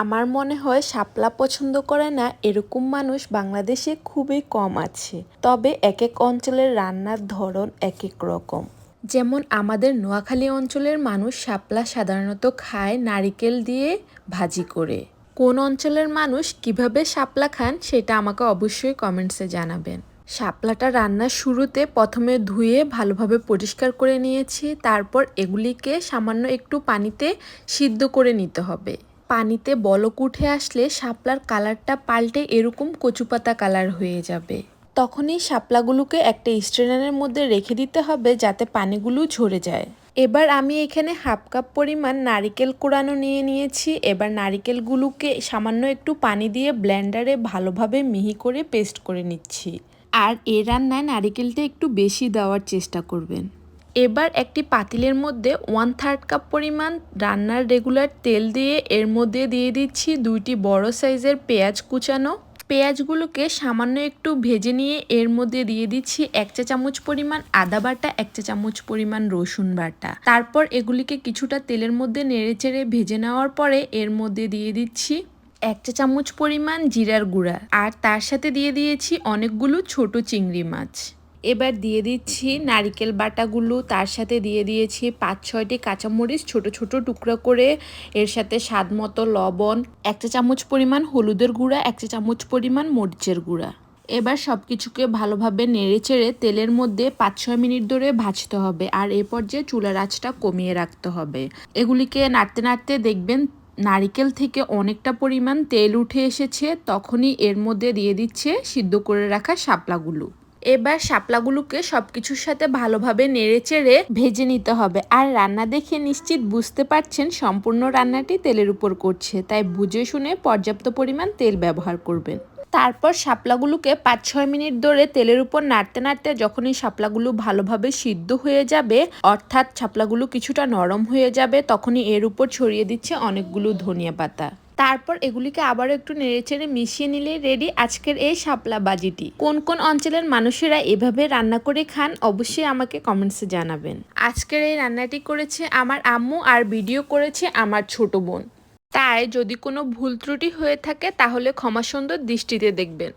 আমার মনে হয় শাপলা পছন্দ করে না এরকম মানুষ বাংলাদেশে খুবই কম আছে। তবে এক এক অঞ্চলের রান্নার ধরন এক এক রকম। যেমন আমাদের নোয়াখালী অঞ্চলের মানুষ শাপলা সাধারণত খায় নারিকেল দিয়ে ভাজি করে। কোন অঞ্চলের মানুষ কীভাবে শাপলা খান সেটা আমাকে অবশ্যই কমেন্টসে জানাবেন। শাপলাটা রান্নার শুরুতে প্রথমে ধুয়ে ভালোভাবে পরিষ্কার করে নিয়েছি, তারপর এগুলিকে সামান্য একটু পানিতে সিদ্ধ করে নিতে হবে। পানিতে বলক উঠে আসলে শাপলার কালারটা পাল্টে এরকম কচুপাতা কালার হয়ে যাবে। তখনই শাপলাগুলোকে একটা স্ট্রেনারের মধ্যে রেখে দিতে হবে যাতে পানিগুলো ঝরে যায়। এবার আমি এখানে হাফ কাপ পরিমাণ নারিকেল কোড়ানো নিয়ে নিয়েছি। এবার নারিকেলগুলোকে সামান্য একটু পানি দিয়ে ব্লেন্ডারে ভালোভাবে মিহি করে পেস্ট করে নিচ্ছি। আর এ রান্নায় নারিকেলটা একটু বেশি দেওয়ার চেষ্টা করবেন। এবার একটি পাতিলের মধ্যে ওয়ান থার্ড কাপ পরিমাণ রান্নার রেগুলার তেল দিয়ে এর মধ্যে দিয়ে দিচ্ছি দুইটি বড় সাইজের পেঁয়াজ কুচানো। পেঁয়াজগুলোকে সামান্য একটু ভেজে নিয়ে এর মধ্যে দিয়ে দিচ্ছি এক চা চামচ পরিমাণ আদা বাটা, এক চা চামচ পরিমাণ রসুন বাটা। তারপর এগুলিকে কিছুটা তেলের মধ্যে নেড়েচেড়ে ভেজে নেওয়ার পরে এর মধ্যে দিয়ে দিচ্ছি এক চা চামচ পরিমাণ জিরার গুঁড়া। আর তার সাথে দিয়ে দিয়েছি অনেকগুলো ছোট চিংড়ি মাছ। এবার দিয়ে দিচ্ছি নারিকেল বাটাগুলো, তার সাথে দিয়ে দিয়েছি পাঁচ ছয়টি কাঁচামরিচ, ছোট ছোট টুকরো করে, এর সাথে স্বাদ মতো লবণ একটা চামচ পরিমাণ হলুদের গুঁড়া একটা চামচ পরিমাণ মরিচের গুঁড়া। এবার সব কিছুকে ভালোভাবে নেড়ে চেড়ে তেলের মধ্যে পাঁচ ছয় মিনিট ধরে ভাজতে হবে আর এ পর্যায়ে চুলার আঁচটা কমিয়ে রাখতে হবে। এগুলিকে নাড়তে নাড়তে দেখবেন নারিকেল থেকে অনেকটা পরিমাণ তেল উঠে এসেছে, তখনই এর মধ্যে দিয়ে দিচ্ছে সিদ্ধ করে রাখা শাপলাগুলো। এবার শাপলাগুলোকে সবকিছুর সাথে ভালোভাবে নেড়েচেড়ে ভেজে নিতে হবে। আর রান্না দেখে নিশ্চিত বুঝতে পারছেন সম্পূর্ণ রান্নাটি তেলের উপর করছে, তাই বুঝে শুনে পর্যাপ্ত পরিমাণ তেল ব্যবহার করবেন। তারপর শাপলাগুলোকে পাঁচ ছয় মিনিট ধরে তেলের উপর নাড়তে নাড়তে যখনই শাপলাগুলো ভালোভাবে সিদ্ধ হয়ে যাবে, অর্থাৎ শাপলাগুলো কিছুটা নরম হয়ে যাবে, তখনই এর উপর ছড়িয়ে দিচ্ছে অনেকগুলো ধনিয়া পাতা। তারপর এগুলিকে আবারও একটু নেড়েচেড়ে মিশিয়ে নিলে রেডি আজকের এই শাপলা বাজিটি। কোন কোন অঞ্চলের মানুষেরা এভাবে রান্না করে খান অবশ্যই আমাকে কমেন্টসে জানাবেন। আজকের এই রান্নাটি করেছে আমার আম্মু আর ভিডিও করেছে আমার ছোট বোন। তাই যদি কোনো ভুল ত্রুটি হয়ে থাকে তাহলে ক্ষমা সুন্দর দৃষ্টিতে দেখবেন।